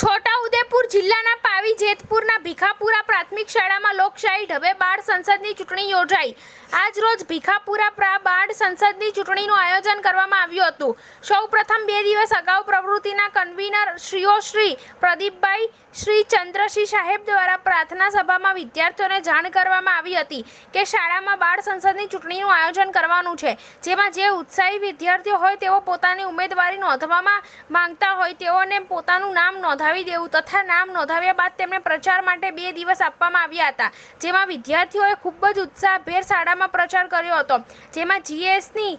છોટાઉદેપુર જિલ્લાના પાવી જેતપુરના ભીખાપુરા પ્રાથમિક શાળામાં લોકશાહી ઢબે બાળ સંસદની ચૂંટણી યોજાઈ. આજ રોજ ભીખાપુરા પ્રા બાળ સંસદની ચૂંટણીનું આયોજન કરવામાં આવ્યું હતું. સૌપ્રથમ બે દિવસ અગાઉ પ્રવૃત્તિના કન્વીનર શ્રીઓ શ્રી પ્રદીપભાઈ શ્રી ચંદ્રસિંહ સાહેબ દ્વારા પ્રાર્થના સભામાં વિદ્યાર્થીઓને જાણ કરવામાં આવી હતી કે શાળામાં બાળ સંસદની ચૂંટણીનું આયોજન કરવાનું છે. જેમાં જે ઉત્સાહી વિદ્યાર્થીઓ હોય તેઓ પોતાની ઉમેદવારી નોંધવામાં માંગતા હોય તેઓને પોતાનું નામ નોંધાવી દેવું તથા નામ નોંધાવ્યા બાદ તેમને પ્રચાર માટે બે દિવસ આપવામાં આવ્યા હતા. જેમાં વિદ્યાર્થીઓએ ખૂબ જ ઉત્સાહભેર શાળામાં પ્રચાર કર્યો હતો. જેમાં જીએસની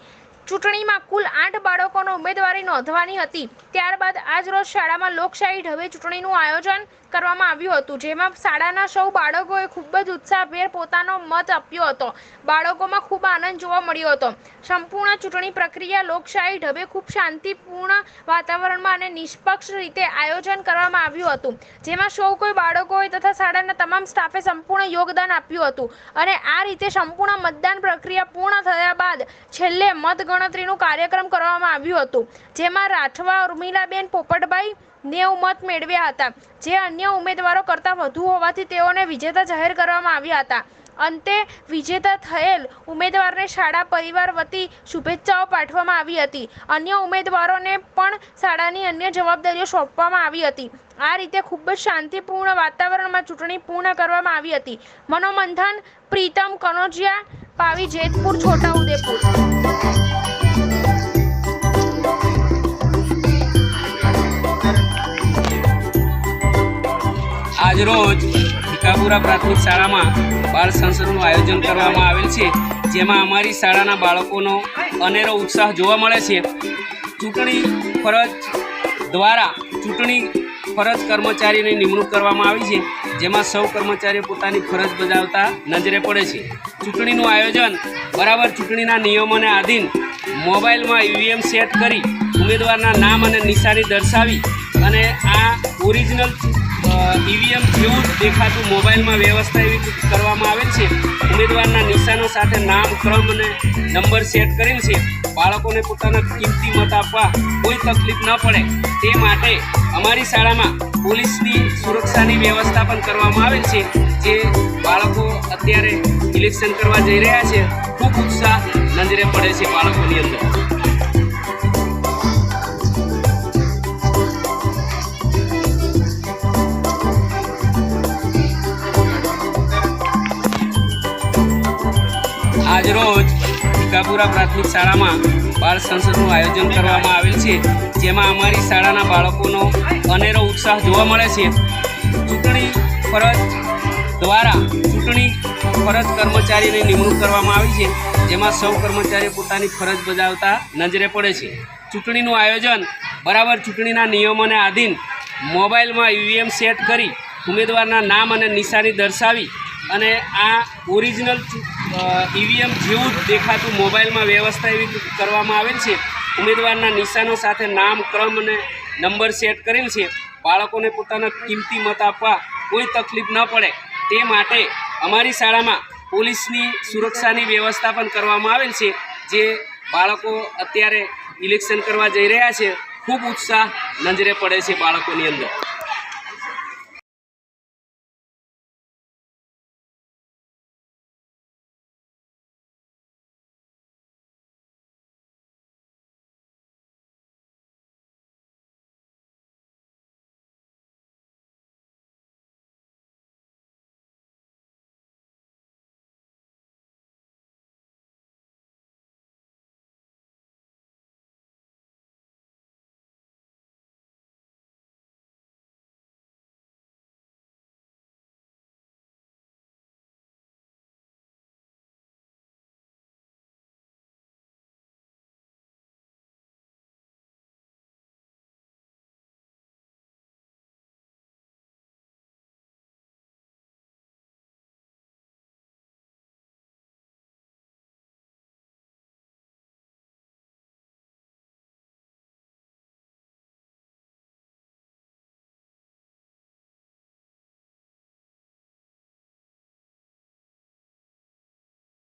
ચૂંટણીમાં કુલ આઠ બાળકોનો ઉમેદવારી નોંધવાની હતી. ત્યારબાદ આજ રોજ શાળામાં લોકશાહી ઢબે ચૂંટણીનું આયોજન કરવામાં આવ્યું હતું, જેમાં શાળાના સૌ બાળકોએ ખૂબ જ ઉત્સાહભેર પોતાનો મત આપ્યો હતો. બાળકોમાં ખૂબ આનંદ જોવા મળ્યો હતો. સંપૂર્ણ ચૂંટણી પ્રક્રિયા લોકશાહી ઢબે ખૂબ શાંતિપૂર્ણ વાતાવરણમાં અને નિષ્પક્ષ રીતે આયોજન કરવામાં આવ્યું હતું, જેમાં સૌ કોઈ બાળકોએ તથા શાળાના તમામ સ્ટાફે સંપૂર્ણ યોગદાન આપ્યું હતું અને આ રીતે સંપૂર્ણ મતદાન પ્રક્રિયા પૂર્ણ થયા બાદ છેલ્લે મતગણતરીનું કાર્યક્રમ કરવામાં આવ્યું હતું, જેમાં રાઠવા, ઉર્મિલાબેન પોપટભાઈ નેવ મત મેળવ્યા હતા, જે અન્ય ઉમેદવારો કરતાં વધુ હોવાથી તેઓને વિજેતા જાહેર કરવામાં આવ્યા હતા. અંતે વિજેતા થયેલ ઉમેદવારને શાળા પરિવાર વતી શુભેચ્છાઓ પાઠવવામાં આવી હતી. અન્ય ઉમેદવારોને પણ શાળાની અન્ય જવાબદારીઓ સોંપવામાં આવી હતી. આ રીતે ખૂબ જ શાંતિપૂર્ણ વાતાવરણમાં ચૂંટણી પૂર્ણ કરવામાં આવી હતી. મનોમંથન, પ્રીતમ કનોજિયા, પાવી જેતપુર, છોટાઉદેપુર. આજરોજ ભીખાપુરા પ્રાથમિક શાળામાં બાળ સંસદનું આયોજન કરવામાં આવેલ છે. જેમાં અમારી શાળાના બાળકોનો અનેરો ઉત્સાહ જોવા મળે છે. ચૂંટણી ફરજ દ્વારા ચૂંટણી ફરજ કર્મચારીની નિમણૂક કરવામાં આવી છે. જેમાં સૌ કર્મચારીઓ પોતાની ફરજ બજાવતા નજરે પડે છે. ચૂંટણીનું આયોજન બરાબર ચૂંટણીના નિયમોને આધીન મોબાઈલમાં ઈવીએમ સેટ કરી ઉમેદવારના નામ અને નિશાની દર્શાવી અને આ ઓરિજિનલ ઈવીએમ જેવું જ દેખાતું મોબાઈલમાં વ્યવસ્થા એવી કરવામાં આવેલ છે. ઉમેદવારના નિશાનો સાથે નામ, ક્રમ અને નંબર સેટ કરેલ છે. બાળકોને પોતાના કિંમતી મત આપવા કોઈ તકલીફ ન પડે. તે માટે અમારી શાળામાં પોલીસની સુરક્ષાની વ્યવસ્થા પણ કરવામાં આવેલ છે. જે બાળકો અત્યારે ઇલેક્શન કરવા જઈ રહ્યા છે. ખૂબ ઉત્સાહ નજરે પડે છે બાળકોની અંદર. ભીખાપુરા પ્રાથમિક શાળામાં બાળ સંસદનું આયોજન કરવામાં આવેલ છે. જેમાં અમારી શાળાના બાળકોનો અનેરો ઉત્સાહ જોવા મળે છે. ચૂંટણી ફરજ દ્વારા ચૂંટણી ફરજ કર્મચારીની નિમણૂક કરવામાં આવી છે. જેમાં સૌ કર્મચારીઓ પોતાની ફરજ બજાવતા નજરે પડે છે. ચૂંટણીનું આયોજન બરાબર ચૂંટણીના નિયમોને આધીન મોબાઈલમાં ઈવીએમ સેટ કરી ઉમેદવારના નામ અને નિશાની દર્શાવી અને આ ઓરિજિનલ ઈવીએમ જેવું જ દેખાતું મોબાઈલમાં વ્યવસ્થા એવી કરવામાં આવેલ છે. ઉમેદવારના નિશાનો સાથે નામ, ક્રમ અને નંબર સેટ કરેલ છે. બાળકોને પોતાના કિંમતી મત આપવા કોઈ તકલીફ ન પડે. તે માટે અમારી શાળામાં પોલીસની સુરક્ષાની વ્યવસ્થા પણ કરવામાં આવેલ છે, જે બાળકો અત્યારે ઇલેક્શન કરવા જઈ રહ્યા છે. ખૂબ ઉત્સાહ નજરે પડે છે બાળકોની અંદર.